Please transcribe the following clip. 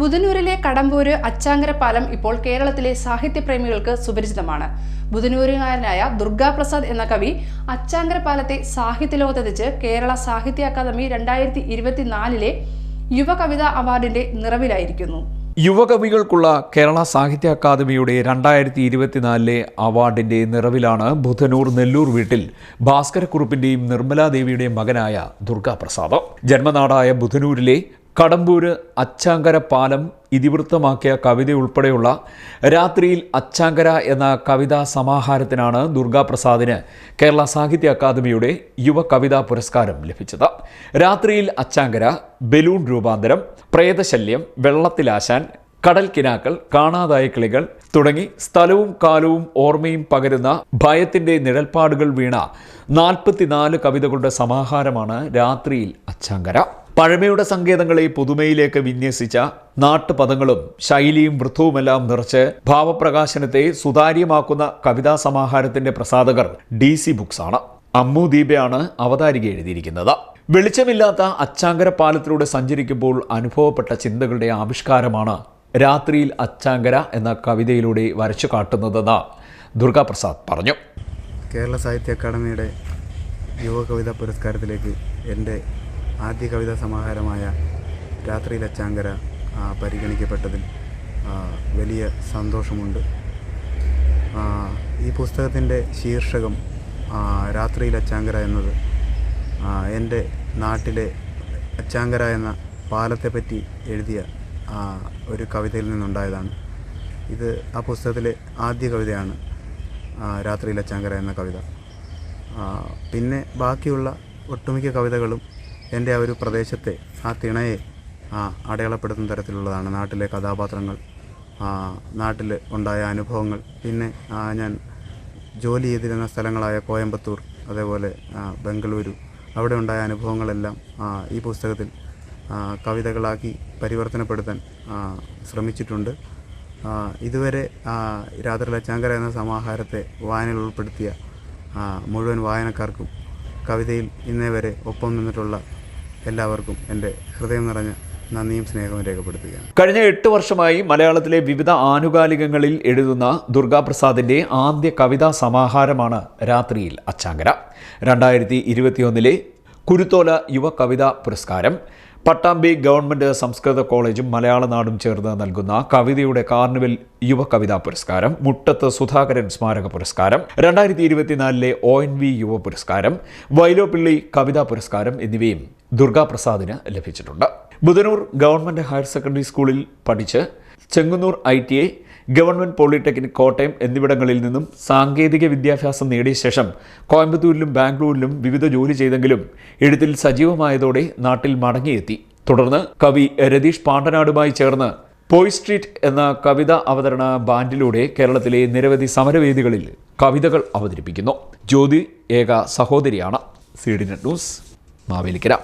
ബുധനൂരിലെ കടമ്പൂര് അച്ചാങ്കര പാലം ഇപ്പോൾ കേരളത്തിലെ സാഹിത്യപ്രേമികൾക്ക് സുപരിചിതമാണ്. ബുധനൂരുകാരനായ ദുർഗാപ്രസാദ് എന്ന കവി അച്ചാങ്കര പാലത്തെ സാഹിത്യലോകത്തെത്തിച്ച് കേരള സാഹിത്യ അക്കാദമി രണ്ടായിരത്തി ഇരുപത്തിനാലിലെ യുവകവിത അവാർഡിന്റെ നിറവിലായിരിക്കുന്നു. യുവകവികൾക്കുള്ള കേരള സാഹിത്യ അക്കാദമിയുടെ രണ്ടായിരത്തി ഇരുപത്തിനാലിലെ അവാർഡിന്റെ നിറവിലാണ് ബുധനൂർ നെല്ലൂർ വീട്ടിൽ ഭാസ്കരക്കുറുപ്പിന്റെയും നിർമ്മലാദേവിയുടെയും മകനായ ദുർഗാപ്രസാദ്. ജന്മനാടായ ബുധനൂരിലെ കടമ്പൂര് അച്ചാങ്കര പാലം ഇതിവൃത്തമാക്കിയ കവിത ഉൾപ്പെടെയുള്ള രാത്രിയിൽ അച്ചാങ്കര എന്ന കവിതാ സമാഹാരത്തിനാണ് ദുർഗാപ്രസാദിന് കേരള സാഹിത്യ അക്കാദമിയുടെ യുവ കവിതാ പുരസ്കാരം ലഭിച്ചത്. രാത്രിയിൽ അച്ചാങ്കര ബലൂൺ രൂപാന്തരം പ്രേതശല്യം വെള്ളത്തിലാശാൻ കടൽ കിനാക്കൾ കാണാതായ കിളികൾ തുടങ്ങി സ്ഥലവും കാലവും ഓർമ്മയും പകരുന്ന ഭയത്തിന്റെ നിഴൽപ്പാടുകൾ വീണ നാൽപ്പത്തിനാല് കവിതകളുടെ സമാഹാരമാണ് രാത്രിയിൽ അച്ചാങ്കര. പഴമയുടെ സങ്കേതങ്ങളെ പുതുമയിലേക്ക് വിന്യസിച്ച നാട്ടുപദങ്ങളും ശൈലിയും വൃത്തവുമെല്ലാം നിറച്ച് ഭാവപ്രകാശനത്തെ സുതാര്യമാക്കുന്ന കവിതാ സമാഹാരത്തിന്റെ പ്രസാധകർ ഡി സി ബുക്സ് ആണ്. അമ്മു ദീപയാണ് അവതാരിക എഴുതിയിരിക്കുന്നത്. വെളിച്ചമില്ലാത്ത അച്ചാങ്കര പാലത്തിലൂടെ സഞ്ചരിക്കുമ്പോൾ അനുഭവപ്പെട്ട ചിന്തകളുടെ ആവിഷ്കാരമാണ് രാത്രിയിൽ അച്ചാങ്കര എന്ന കവിതയിലൂടെ വരച്ചു കാട്ടുന്നതെന്ന് ദുർഗാപ്രസാദ് പറഞ്ഞു. കേരള സാഹിത്യ അക്കാദമിയുടെ യുവ കവിതാ പുരസ്കാരത്തിലേക്ക് എന്റെ ആദ്യ കവിതാ സമാഹാരമായ രാത്രിയിൽ അച്ചാങ്കര പരിഗണിക്കപ്പെട്ടതിൽ വലിയ സന്തോഷമുണ്ട്. ഈ പുസ്തകത്തിന്റെ ശീർഷകം രാത്രിയിലെ അച്ചാങ്കര എന്നത് എന്റെ നാട്ടിലെ അച്ചാങ്കര എന്ന പാലത്തെപ്പറ്റി എഴുതിയ ഒരു കവിതയിൽ നിന്നുണ്ടായതാണ്. ഇത് ആ പുസ്തകത്തിലെ ആദ്യ കവിതയാണ് രാത്രിയിലെ രാത്രിയിൽ അച്ചാങ്കര എന്ന കവിത. പിന്നെ ബാക്കിയുള്ള ഒട്ടുമിക്ക കവിതകളും എന്റെ ആ ഒരു പ്രദേശത്തെ ആ തിണയെ അടയാളപ്പെടുത്തുന്ന തരത്തിലുള്ളതാണ് നാട്ടിലെ കഥാപാത്രങ്ങൾ. നാട്ടിൽ ഉണ്ടായ അനുഭവങ്ങൾ. പിന്നെ ഞാൻ ജോലി ചെയ്തിരുന്ന സ്ഥലങ്ങളായ കോയമ്പത്തൂർ അതേപോലെ ബംഗളൂരു അവിടെ ഉണ്ടായ അനുഭവങ്ങളെല്ലാം ഈ പുസ്തകത്തിൽ കവിതകളാക്കി പരിവർത്തനപ്പെടുത്താൻ ശ്രമിച്ചിട്ടുണ്ട്. ഇതുവരെ രാത്രിയിലെ ചങ്കര എന്ന സമാഹാരത്തെ വായനയിൽ ഉൾപ്പെടുത്തിയ മുഴുവൻ വായനക്കാർക്കും കവിതയിൽ ഇന്നേ വരെ ഒപ്പം നിന്നിട്ടുള്ള എല്ലാവർക്കും എന്റെ ഹൃദയം നിറഞ്ഞ നന്ദിയും സ്നേഹവും രേഖപ്പെടുത്തുകയാണ്. കഴിഞ്ഞ എട്ട് വർഷമായി മലയാളത്തിലെ വിവിധ ആനുകാലികങ്ങളിൽ എഴുതുന്ന ദുർഗാപ്രസാദിന്റെ ആദ്യ കവിതാ സമാഹാരമാണ് രാത്രിയിൽ അച്ചാങ്കര. രണ്ടായിരത്തി ഇരുപത്തിയൊന്നിലെ കുരുത്തോല യുവ കവിതാ പുരസ്കാരം പട്ടാമ്പി ഗവൺമെന്റ് സംസ്കൃത കോളേജും മലയാള നാടും ചേർന്ന് നൽകുന്ന കവിതയുടെ കാർണിവൽ യുവ കവിതാ പുരസ്കാരം മുട്ടത്ത് സുധാകരൻ സ്മാരക പുരസ്കാരം രണ്ടായിരത്തി ഇരുപത്തിനാലിലെ ഒ എൻ വി യുവ പുരസ്കാരം വൈലോപ്പിള്ളി കവിതാ പുരസ്കാരം എന്നിവയും ദുർഗാപ്രസാദിന് ലഭിച്ചിട്ടുണ്ട്. ബുധനൂർ ഗവൺമെന്റ് ഹയർ സെക്കൻഡറി സ്കൂളിൽ പഠിച്ച് Chengannur I T I government polytechnic Kottayam എന്നിവിടങ്ങളിൽ നിന്നും സാങ്കേതിക വിദ്യാഭ്യാസം നേടിയ ശേഷം കോയമ്പത്തൂരിലും ബാംഗ്ലൂരിലും വിവിധ ജോലി ചെയ്തെങ്കിലും എഴുത്തിൽ സജീവമായതോടെ നാട്ടിൽ മടങ്ങിയെത്തി. തുടർന്ന് കവി രതീഷ് പാണ്ടനാടുമായി ചേർന്ന് പോയ് സ്ട്രീറ്റ് എന്ന കവിത അവതരണ ബാൻഡിലൂടെ കേരളത്തിലെ നിരവധി സമരവേദികളിൽ കവിതകൾ അവതരിപ്പിക്കുന്നു. ജ്യോതി ഏക സഹോദരിയാണ്. C D net news Mavelikkara.